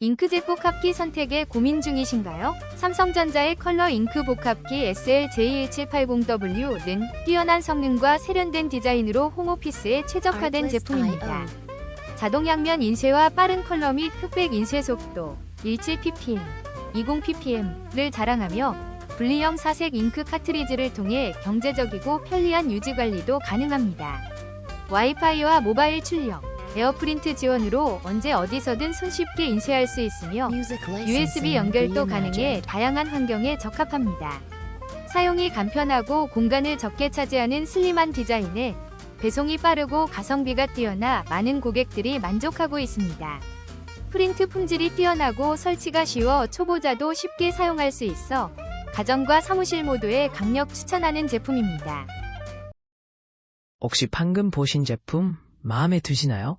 잉크젯 복합기 선택에 고민 중이신가요? 삼성전자의 컬러 잉크 복합기 SL-J1780W는 뛰어난 성능과 세련된 디자인으로 홈오피스에 최적화된 제품입니다. 자동 양면 인쇄와 빠른 컬러 및 흑백 인쇄 속도 17ppm, 20ppm를 자랑하며 분리형 사색 잉크 카트리지를 통해 경제적이고 편리한 유지 관리도 가능합니다. 와이파이와 모바일 출력, 에어프린트 지원으로 언제 어디서든 손쉽게 인쇄할 수 있으며 USB 연결도 가능해. 다양한 환경에 적합합니다. 사용이 간편하고 공간을 적게 차지하는 슬림한 디자인에 배송이 빠르고 가성비가 뛰어나 많은 고객들이 만족하고 있습니다. 프린트 품질이 뛰어나고 설치가 쉬워 초보자도 쉽게 사용할 수 있어 가정과 사무실 모두에 강력 추천하는 제품입니다. 혹시 방금 보신 제품 마음에 드시나요?